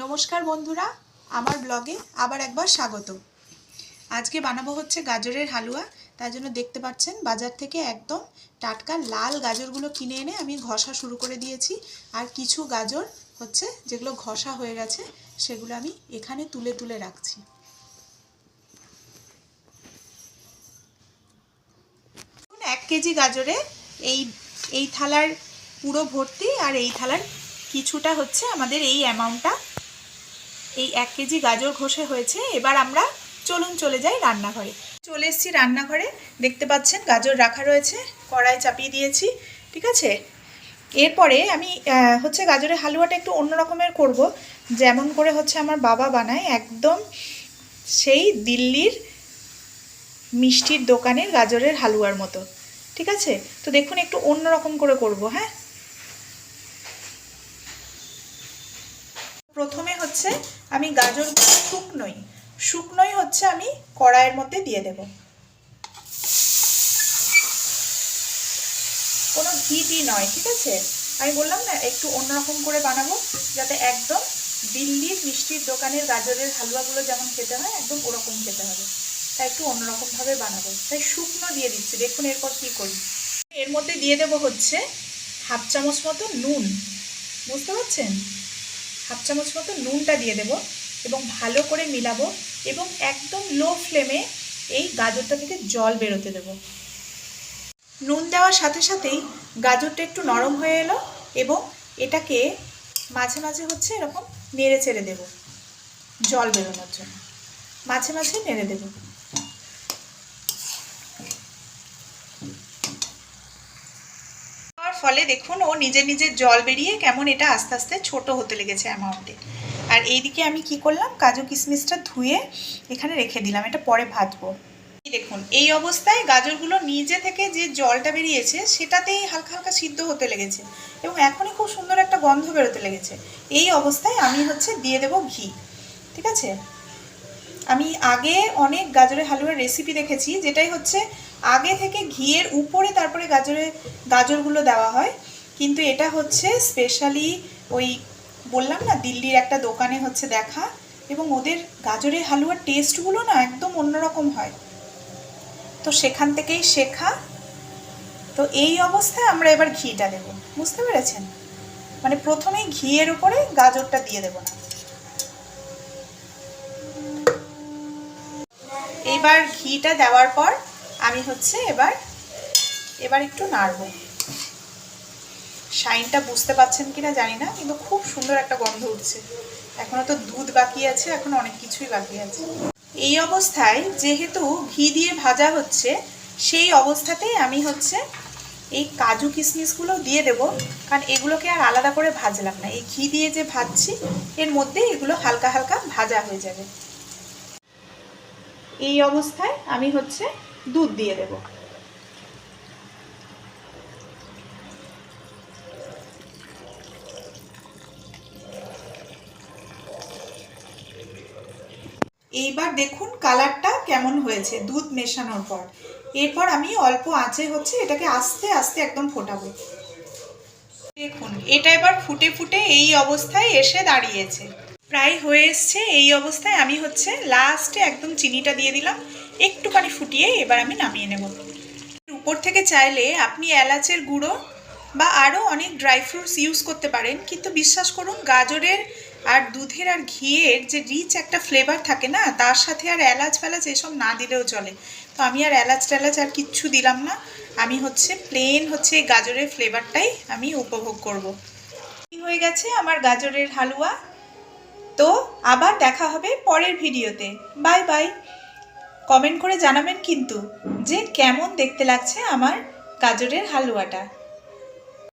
নমস্কার বন্ধুরা, আমার ব্লগে আবার একবার স্বাগত। আজকে বানাবো হচ্ছে গাজরের হালুয়া, তার জন্য দেখতে পাচ্ছেন বাজার থেকে একদম টাটকা লাল গাজরগুলো কিনে এনে আমি ঘষা শুরু করে দিয়েছি। আর কিছু গাজর হচ্ছে যেগুলো ঘষা হয়ে গেছে, সেগুলো আমি এখানে তুলে তুলে রাখছি। এক কেজি গাজরে এই এই থালার পুরো ভর্তি আর এই থালার কিছুটা হচ্ছে আমাদের এই অ্যামাউন্টটা এই এক কেজি গাজর ঘষে হয়েছে। এবার আমরা চলুন চলে যাই রান্নাঘরে। চলে এসেছি রান্নাঘরে। দেখতে পাচ্ছেন গাজর রাখা রয়েছে। কড়াই চাপিয়ে দিয়েছি। ঠিক আছে? এরপরে আমি হচ্ছে গাজরের হালুয়াটা একটু অন্য রকমের করব। যেমন করে হচ্ছে আমার বাবা বানায় একদম সেই দিল্লির মিষ্টির দোকানের গাজরের হালুয়ার মতো। ঠিক আছে? তো দেখুন একটু অন্য রকম করে করব হ্যাঁ? হচ্ছে আমি গাজর শুকনোই। শুকনোই হচ্ছে আমি কড়াইয়ের মধ্যে দিয়ে দেব। কোনো ঘি টি নয়, ঠিক আছে? আমি বললাম না, একটু অন্যরকম করে বানাবো, যাতে একদম দিল্লির মিষ্টির দোকানের গাজরের হালুয়াগুলো যেমন খেতে হয়, একদম ওরকম খেতে হবে। তাই একটু অন্যরকমভাবে বানাবো। তাই শুকনো দিয়ে দিচ্ছি, দেখুন এরপর কী করি। এর মধ্যে দিয়ে দেবো হচ্ছে হাফ চামচ মতো নুন। বুঝতে পারছেন? হাফ চামচ মতো নুনটা দিয়ে দেব এবং ভালো করে মিলাবো এবং একদম লো ফ্লেমে এই গাজরটা থেকে জল বেরোতে দেব। নুন দেওয়ার সাথে সাথেই গাজরটা একটু নরম হয়ে এলো এবং এটাকে মাঝে মাঝে হচ্ছে এরকম নেড়ে চেড়ে দেবো, জল বেরোনোর জন্য। মাঝে মাঝে নেড়ে দেবো। ফলে দেখুন, ও নিজে নিজে জল বেরিয়ে কেমন এটা আস্তে আস্তে ছোট হতে লেগেছে অ্যামাউন্টে আর এইদিকে আমি কি করলাম? কাজু কিশমিশটা ধুয়ে এখানে রেখে দিলাম, এটা পরে ভাজবো। দেখুন, এই অবস্থায় গাজরগুলো নিজে থেকে যে জলটা বেরিয়েছে, সেটাতেই হালকা হালকা সিদ্ধ হতে লেগেছে এবং এখনই খুব সুন্দর একটা গন্ধ বেরোতে লেগেছে। এই অবস্থায় আমি হচ্ছে দিয়ে দেব ঘি, ঠিক আছে? আমি আগে অনেক গাজরের হালুয়ার রেসিপি দেখেছি, যেটাই হচ্ছে আগে থেকে ঘিয়ের উপরে তারপরে গাজরের গাজরগুলো দেওয়া হয়। কিন্তু এটা হচ্ছে স্পেশালি ওই বললাম না, দিল্লির একটা দোকানে হচ্ছে দেখা এবং ওদের গাজরের হালুয়ার টেস্টগুলো না একদম অন্যরকম হয়। তো সেখান থেকেই শেখা। তো এই অবস্থায় আমরা এবার ঘিটা দেব। বুঝতে পেরেছেন? মানে প্রথমেই ঘিয়ের উপরে গাজরটা দিয়ে দেবো না। এবার ঘিটা দেওয়ার পর আমি হচ্ছে এবার এবার একটু নাড়বো। শাইনটা বুঝতে পাচ্ছেন কিনা জানি না, কিন্তু খুব সুন্দর একটা গন্ধ উঠছে। এখনও তো দুধ বাকি আছে, এখন অনেক কিছুই বাকি আছে। এই অবস্থায় যেহেতু ঘি দিয়ে ভাজা হচ্ছে, সেই অবস্থাতেই আমি হচ্ছে এই কাজু কিশমিশগুলো দিয়ে দেব, কারণ এগুলোকে আর আলাদা করে ভাজলাম না। এই ঘি দিয়ে যে ভাজছি, এর মধ্যে এগুলো হালকা হালকা ভাজা হয়ে যাবে। এই অবস্থায় আমি হচ্ছে দুধ দিয়ে দেব। এইবার দেখুন কালারটা কেমন হয়েছে দুধ মেশানোর পর। এরপর আমি অল্প আঁচে হচ্ছে এটাকে আস্তে আস্তে একদম ফোটাবো। দেখুন, এটা এবার ফুটে ফুটে এই অবস্থায় এসে দাঁড়িয়েছে। প্রায় হয়ে এসছে, এই অবস্থায় আমি হচ্ছে লাস্টে একদম চিনিটা দিয়ে দিলাম, একটুখানি ফুটিয়ে এবার আমি নামিয়ে নেব। উপর থেকে চাইলে আপনি এলাচের গুঁড়ো বা আরও অনেক ড্রাই ফ্রুটস ইউজ করতে পারেন, কিন্তু বিশ্বাস করুন, গাজরের আর দুধের আর ঘিয়ের যে রিচ একটা ফ্লেভার থাকে না, তার সাথে আর এলাচ ফেলাচ এসব না দিলেও চলে। তো আমি আর এলাচ টেলাচ আর কিচ্ছু দিলাম না, আমি হচ্ছে প্লেন হচ্ছে গাজরের ফ্লেভারটাই আমি উপভোগ করব। হয়ে গেছে আমার গাজরের হালুয়া। তো আবার দেখা হবে পরের ভিডিওতে। Bye bye. কমেন্ট করে জানাবেন কিন্তু যে কেমন দেখতে লাগছে আমার গাজরের হালুয়াটা।